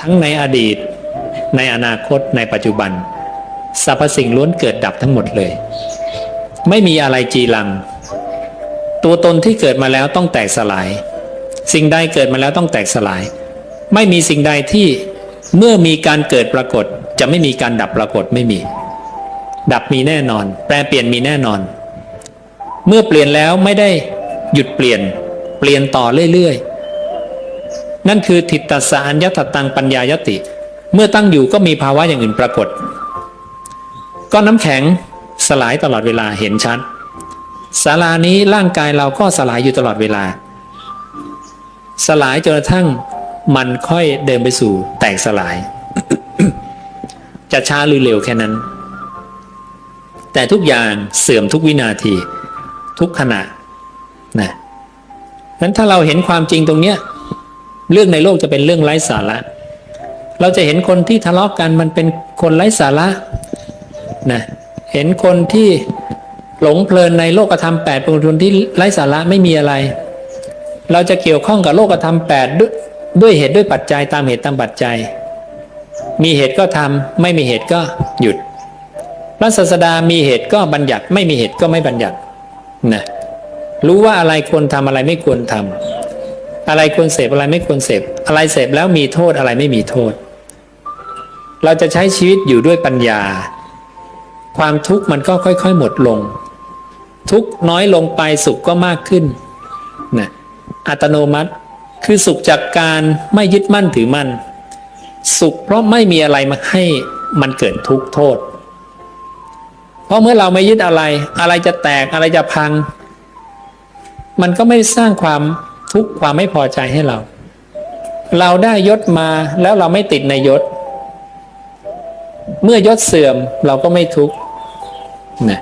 ทั้งในอดีต ในอนาคตในปัจจุบันสรรพสิ่งล้วนเกิดดับทั้งหมดเลย ไม่มีอะไรจีรัง ตัวตนที่เกิดมาแล้วต้องแตกสลาย สิ่งใดเกิดมาแล้วต้องแตกสลาย ไม่มีสิ่งใดที่เมื่อมีการเกิดปรากฏ จะไม่มีการดับปรากฏไม่มี ดับมีแน่นอน แปลเปลี่ยนมีแน่นอน เมื่อเปลี่ยนแล้วไม่ได้หยุดเปลี่ยน เปลี่ยนต่อเรื่อยๆ นั่นคือทิฏฐสารยัตตังปัญญายติ เมื่อตั้งอยู่ก็มีภาวะอย่างอื่นปรากฏก้อนน้ำแข็งสลายตลอดเวลาเห็นชัดศาลานี้ร่างกายเราก็สลายอยู่ตลอดเวลา สลายจนกระทั่งมันค่อยเดินไปสู่แตกสลาย จะช้าหรือเร็วแค่นั้น แต่ทุกอย่างเสื่อมทุกวินาที ทุกขณะนะนั้นถ้าเราเห็นความจริงตรงเนี้ย เรื่องในโลกจะเป็นเรื่องไร้สาระ เราจะเห็นคนที่ทะเลาะกันมันเป็นคนไร้สาระนะเห็นคนที่หลงเพลินในโลกธรรมแปดเป็นคนที่ไร้สาระไม่มีอะไร เราจะเกี่ยวข้องกับโลกธรรมแปดด้วยด้วยเหตุด้วยปัจจัยตามเหตุตามปัจจัย มีเหตุก็ทำไม่มีเหตุก็หยุดพระศาสดามีเหตุก็บัญญัติ ไม่มีเหตุก็ไม่บัญญัตินะรู้ว่าอะไรควรทำอะไรไม่ควรทำ อะไรควรเสพอะไรไม่ควรเสพอะไรเสพแล้วมีโทษอะไรไม่มีโทษ เราจะใช้ชีวิตอยู่ด้วยปัญญา ความทุกข์มันก็ค่อยๆ หมดลง ทุกข์น้อยลงไปสุขก็มากขึ้นนะอัตโนมัติคือสุขจากการไม่ยึดมั่นถือมั่น สุขเพราะไม่มีอะไรมาให้มันเกิดทุกข์โทษ เพราะเมื่อเราไม่ยึดอะไร อะไรจะแตกอะไรจะพัง มันก็ไม่สร้างความ ทุกความไม่พอใจให้เรา เราได้ยศมาแล้วเราไม่ติดในยศ เมื่อยศเสื่อมเราก็ไม่ทุกข์นะ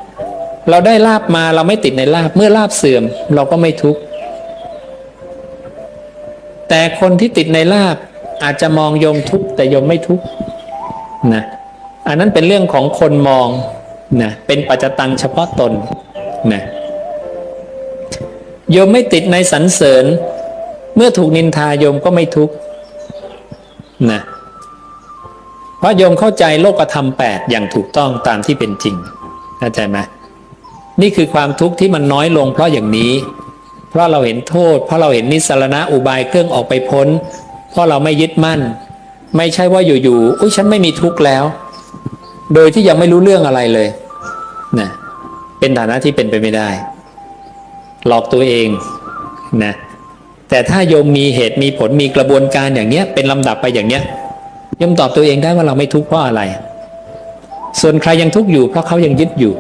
เราได้ลาบมาเราไม่ติดในลาบเมื่อลาบเสื่อมเราก็ไม่ทุกข์แต่คนที่ติดในลาบอาจจะมองโยมทุกข์แต่โยมไม่ทุกข์นะอันนั้นเป็นเรื่องของคนมองนะเป็นปัจจตังเฉพาะตนนะ โยมไม่ติดในสรรเสริญ เมื่อถูกนินทาโยมก็ไม่ทุกข์นะเพราะโยมเข้าใจโลกธรรมแปดอย่างถูกต้องตามที่เป็นจริงเข้าใจไหมนี่คือความทุกข์ที่มันน้อยลงเพราะอย่างนี้ เพราะเราเห็นโทษ เพราะเราเห็นนิสรณะอุบายเครื่องออกไปพ้น เพราะเราไม่ยึดมั่น ไม่ใช่ว่าอยู่ๆอุ้ยฉันไม่มีทุกข์แล้ว โดยที่ยังไม่รู้เรื่องอะไรเลยนะเป็นฐานะที่เป็นไปไม่ได้ หลอกตัวเองนะแต่ถ้าโยมมีเหตุมีผลมีกระบวนการอย่างเนี้ย เป็นลำดับไปอย่างเนี้ยโยมตอบตัวเองได้ว่าเราไม่ทุกข์เพราะอะไร ส่วนใครยังทุกข์อยู่เพราะเขายังยึดอยู่